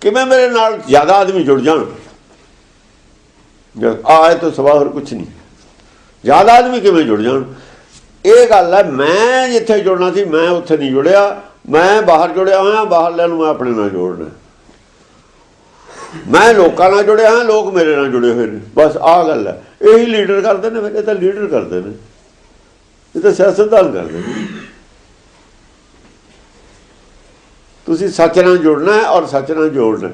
ਕਿਵੇਂ ਮੇਰੇ ਨਾਲ ਜ਼ਿਆਦਾ ਆਦਮੀ ਜੁੜ ਜਾਣ? ਜਦ ਆਏ ਤੋਂ ਸਵਾ ਹੋਰ ਕੁਝ ਨਹੀਂ। ਜ਼ਿਆਦਾ ਆਦਮੀ ਕਿਵੇਂ ਜੁੜ ਜਾਣ? ਇਹ ਗੱਲ ਹੈ, ਮੈਂ ਜਿੱਥੇ ਜੁੜਨਾ ਸੀ, ਮੈਂ ਉੱਥੇ ਨਹੀਂ ਜੁੜਿਆ। ਮੈਂ ਬਾਹਰ ਜੁੜਿਆ ਹੋਇਆ ਬਾਹਰਲਿਆਂ ਨੂੰ ਮੈਂ ਆਪਣੇ ਨਾਲ ਜੋੜਨਾ ਮੈਂ ਲੋਕਾਂ ਨਾਲ ਜੁੜਿਆ ਹਾਂ, ਲੋਕ ਮੇਰੇ ਨਾਲ ਜੁੜੇ ਹੋਏ ਨੇ। ਬਸ ਆਹ ਗੱਲ ਹੈ। ਇਹੀ ਲੀਡਰ ਕਰਦੇ ਨੇ, ਫਿਰ ਇਹ ਤਾਂ ਲੀਡਰ ਕਰਦੇ ਨੇ। ਇਹ ਤਾਂ ਸਿਆਸਤਦਾਨ ਕਰਦੇ ਨੇ। ਤੁਸੀਂ ਸੱਚ ਨਾਲ ਜੁੜਨਾ ਹੈ ਔਰ ਸੱਚ ਨਾਲ ਜੋੜਨਾ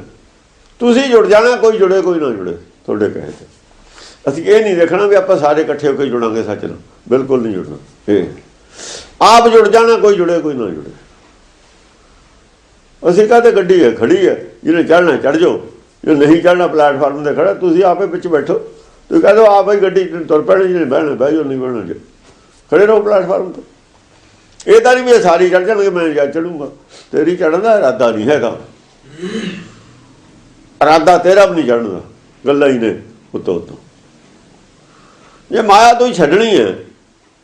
ਤੁਸੀਂ ਜੁੜ ਜਾਣਾ, ਕੋਈ ਜੁੜੇ, ਕੋਈ ਨਾ ਜੁੜੇ, ਤੁਹਾਡੇ ਕਹੇ ਤੇ। ਅਸੀਂ ਇਹ ਨਹੀਂ ਦੇਖਣਾ ਵੀ ਆਪਾਂ ਸਾਰੇ ਇਕੱਠੇ ਹੋ ਕੇ ਜੁੜਾਂਗੇ ਸੱਚ ਨਾਲ। ਬਿਲਕੁਲ ਨਹੀਂ ਜੁੜਨਾ। ਇਹ ਆਪ ਜੁੜ ਜਾਣਾ, ਕੋਈ ਜੁੜੇ, ਕੋਈ ਨਾ ਜੁੜੇ। ਅਸੀਂ ਕਹਤੇ ਗੱਡੀ ਹੈ? ਖੜੀ ਹੈ। ਜਿਹਨੇ ਚੜਨਾ ਚੜ ਜਾਓ। ਜੇ ਨਹੀਂ ਚੜਨਾ ਪਲੇਟਫਾਰਮ ਤੇ ਖੜਾ, ਤੁਸੀਂ ਆਪੇ ਵਿੱਚ ਬੈਠੋ। ਤੁਸੀਂ ਕਹਦੇ ਆਪ ਹੀ ਗੱਡੀ ਤੁਰ ਪੈਣੀ, ਜਿਹਨੇ ਬਹਿਣਾ, ਬਹਿ ਜਾਓ, ਨਹੀਂ ਬਹਿਣਾ ਜੀ। ਖੜੇ ਰਹੋ ਪਲੇਟਫਾਰਮ ਤੇ। ਇਹ ਤਾਂ ਨਹੀਂ ਵੀ ਇਹ ਸਾਰੀ ਚੜ ਜਾਣਗੇ, ਮੈਂ ਜਾ ਚੜੂੰਗਾ ਤੇਰੀ ਚੜਨ ਦਾ ਇਰਾਦਾ ਨਹੀਂ ਹੈਗਾ। ਇਰਾਦਾ ਤੇਰਾ ਵੀ ਨਹੀਂ ਚੜਨ ਦਾ, ਗੱਲਾਂ ਹੀ ਨੇ ਉਤੋਂ ਉਤੋਂ। ਜੇ ਮਾਇਆ ਤੋਂ ਹੀ ਛੱਡਣੀ ਹੈ,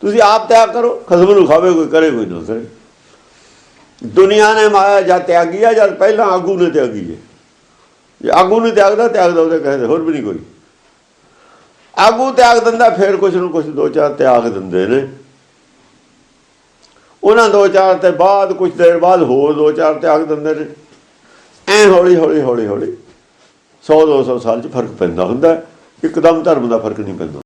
ਤੁਸੀਂ ਆਪ ਤਿਆਗ ਕਰੋ, ਖਸਮ ਨੂੰ ਖਾਵੇ ਕੋਈ, ਕਰੇ ਕੋਈ ਨਾ ਕਰੇ। ਦੁਨੀਆ ਨੇ ਮਾਇਆ ਜਾਂ ਤਿਆਗੀ ਆ, ਜਾਂ ਪਹਿਲਾਂ ਆਗੂ ਨੇ ਤਿਆਗੀ ਹੈ। ਜੇ ਆਗੂ ਨੇ ਤਿਆਗਦਾ ਤਿਆਗਦਾ ਉਹਦੇ ਕਹਿੰਦੇ ਹੋਰ ਵੀ ਨਹੀਂ ਕੋਈ। ਆਗੂ ਤਿਆਗ ਦਿੰਦਾ, ਫਿਰ ਕੁਛ ਨੂੰ ਕੁਛ ਦੋ ਚਾਰ ਤਿਆਗ ਦਿੰਦੇ ਨੇ। ਉਹਨਾਂ ਦੋ ਚਾਰ ਤੇ ਬਾਅਦ ਕੁਝ ਦੇਰ ਬਾਅਦ ਹੋਰ ਦੋ ਚਾਰ 'ਤੇ ਤਿਆਗ ਦਿੰਦੇ ਨੇ। ਐ ਹੌਲੀ ਹੌਲੀ ਹੌਲੀ ਹੌਲੀ। 100 200 ਸਾਲ ਚ ਫ਼ਰਕ ਪੈਂਦਾ ਹੁੰਦਾ। ਇੱਕਦਮ ਧਰਮ ਦਾ ਫ਼ਰਕ ਨਹੀਂ ਪੈਂਦਾ।